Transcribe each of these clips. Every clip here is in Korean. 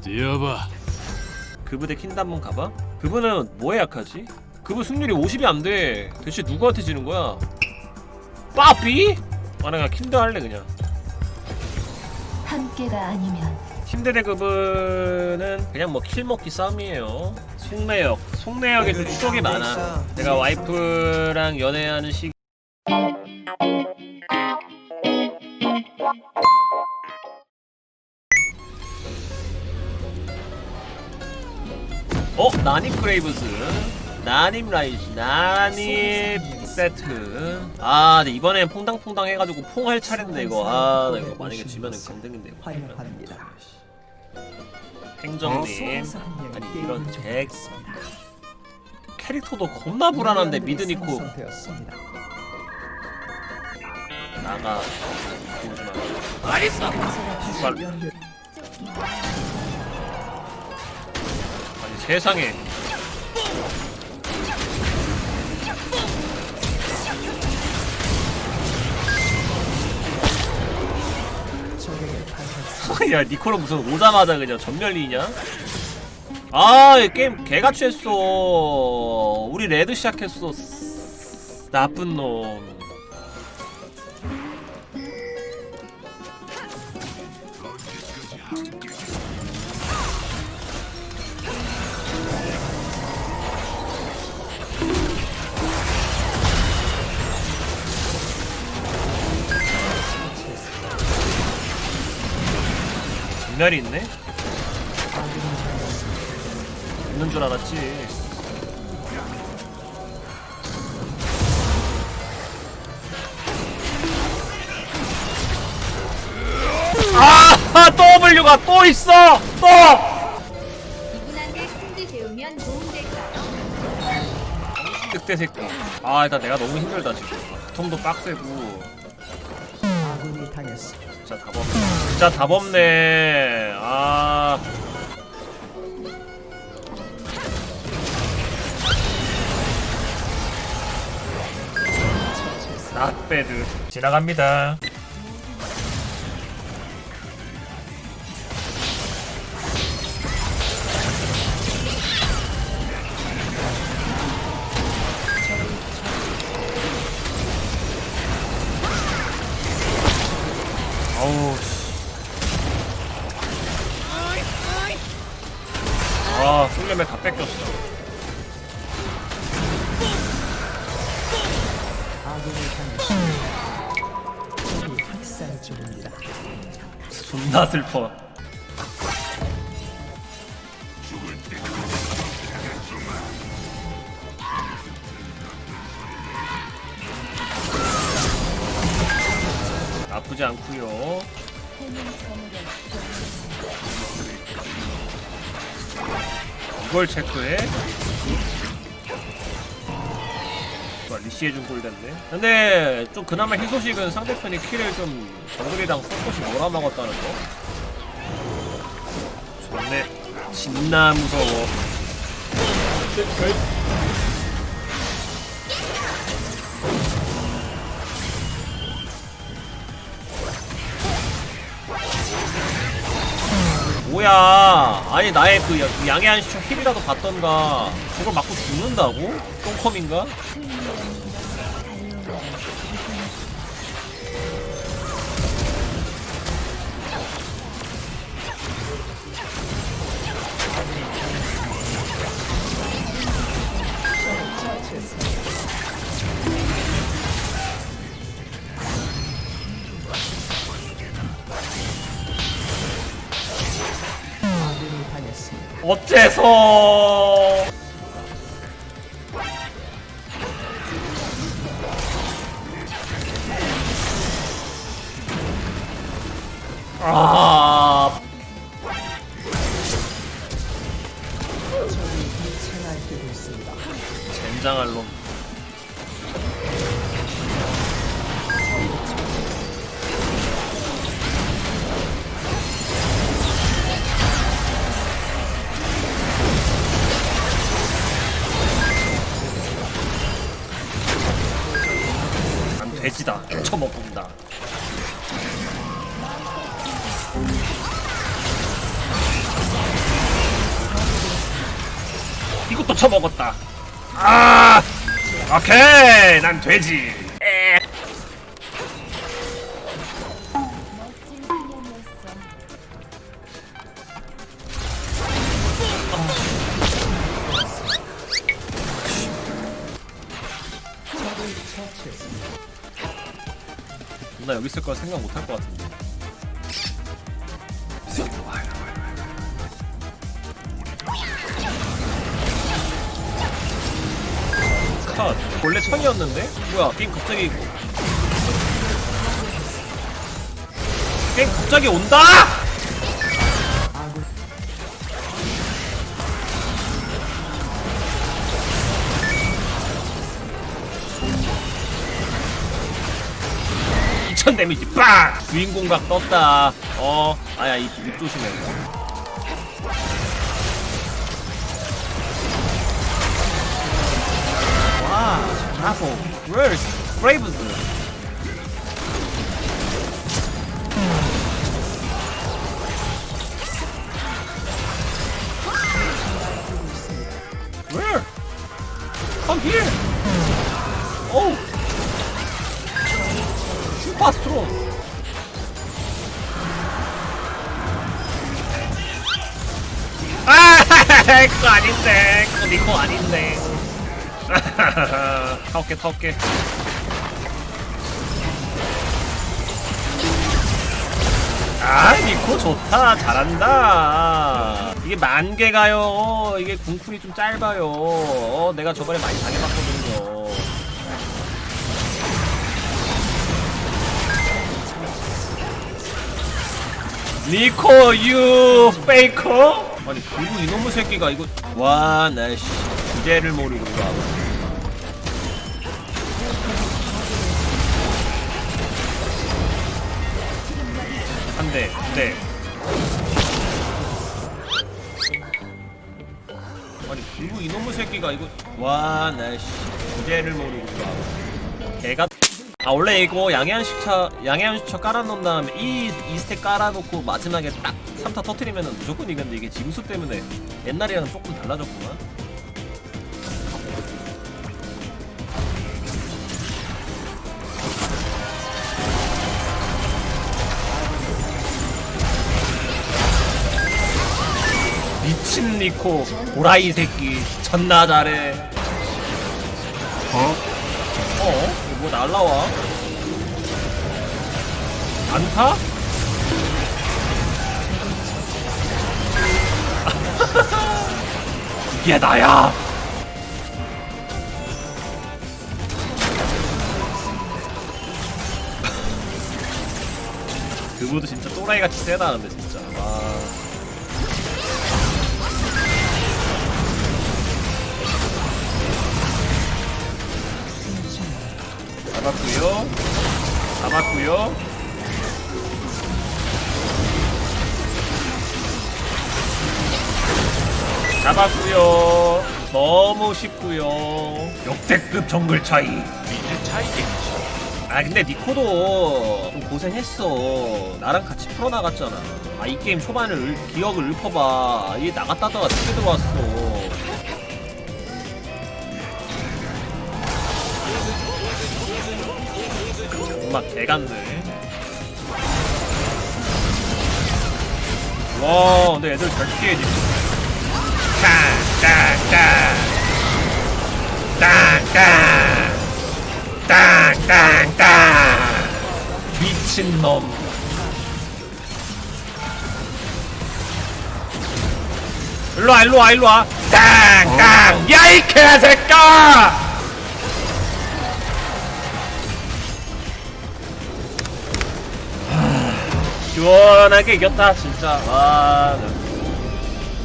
뛰어봐. 그부 대 킨드 한번 가봐. 그부는 뭐에 약하지? 그부 승률이 50이 안 돼. 대체 누구한테 지는 거야? 빠삐? 아 내가 킨드 할래 그냥. 함께가 아니면 킨드 대 그부는 그냥 뭐 킬 먹기 싸움이에요. 속내역, 속내역에 좀 추억이 많아. 내가 와이프랑 연애하는 시기. 어? 나님 크레이브스. 나님 라이즈 나님 세트. 아 근데 이번엔 퐁당퐁당 해가지고 퐁할 차례인데 이거. 아나 이거 만약에 지면은 강등인데 이거. 환영합니다. 행정님 아니 이런 중잭 캐릭터도 겁나 불안한데 미드 니코 생성되었습니다. 나가. 오지마 세상에. 야 니코는 무슨 오자마자 그냥 전멸리냐? 아, 이 게임 개같이 했어. 우리 레드 시작했어. 나쁜 놈. 전멸이 있네? 있는 줄 알았지. 아, W가 또 있어! 또! 이분한테 도움될까요? 늑대 새끼. 아, 일단 내가 너무 힘들다, 지금. 바텀도 빡세고. 당했습니다. 진짜 답 없네. 진짜 답 없네. 아. 낫배드 지나갑니다. 존나 슬퍼. 나쁘지 않구요. 이걸 체크해? 와, 리시해준 꼴 됐네. 근데 좀 그나마 희소식은 상대편이 키를 좀 정글이랑 섞어씩 몰아먹었다는 거. 좋네. 진나 무서워. 뭐야 아니 나의 그 야- 그 양해한 시청 힐이라도 받던가 저걸 맞고 죽는다고? 똥컴인가? 어째서 아. 젠장할 놈 봅시다. 쳐먹봅니다. 이것도 쳐먹었다. 아, 오케이, 난 돼지. 나 여기 있을 거라 생각 못 할 것 같은데 컷 원래 천이었는데? 뭐야 게임 갑자기 게임 갑자기 온다! 2000 데미지 빵! 주인공 각 떴다 어 아야 입, 입 조심해 와 브라보 Where's Braves Where? Come here! Oh! 슈퍼 스트롱! 아, 그거 아닌데. 그거 니코 아닌데. 타올게, 타올게. 아, 니코 좋다. 잘한다. 이게 만 개가요. 이게 궁쿨이 좀 짧아요. 어, 내가 저번에 많이 당해봤거든 니코 유 페이커? 아니 그리고 이놈의 새끼가 이거 와 나씨 주제를 모르고 와. 한대 두대. 아니 그리고 이놈의 새끼가 이거 와 나씨 주제를 모르고 와. 개가 아 원래 이거 양해한식차 양해한식차 깔아놓은 다음에 이, 이 스택 깔아놓고 마지막에 딱 3타 터트리면은 무조건 이겼는데 이게 짐수 때문에 옛날이랑 조금 달라졌구나 미친 니코 보라이 새끼 존나 잘해 어? 어? 날라와? 안타? 이게 나야! 그거도 진짜 또라이같이 세다 근데 진짜 와 잡았구요. 잡았구요. 잡았구요. 너무 쉽구요. 역대급 정글 차이. 미드 차이겠지 아 근데 니코도 좀 고생했어. 나랑 같이 풀어나갔잖아. 아 이 게임 초반을 을- 기억을 읊어봐. 이게 나갔다다가 늦게 들어왔어 정말 개간네 와 근데 애들 잘 피해 지금. 땅땅땅 땅땅 땅땅땅 미친놈. 일로와 일로와 일로와. 땅땅 야이 개새끼 시원하게 이겼다 진짜. 와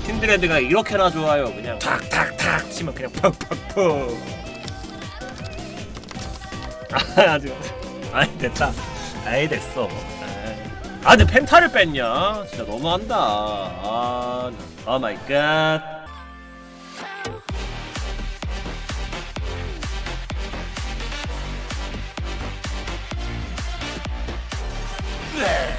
킨드레드가 이렇게나 좋아요. 그냥 탁탁탁 치면 그냥 퍽퍽퍽. 아 아직 아니 됐다. 아이 됐어. 아 근데 펜타를 뺐냐? 진짜 너무한다. 아 오마이갓. 네.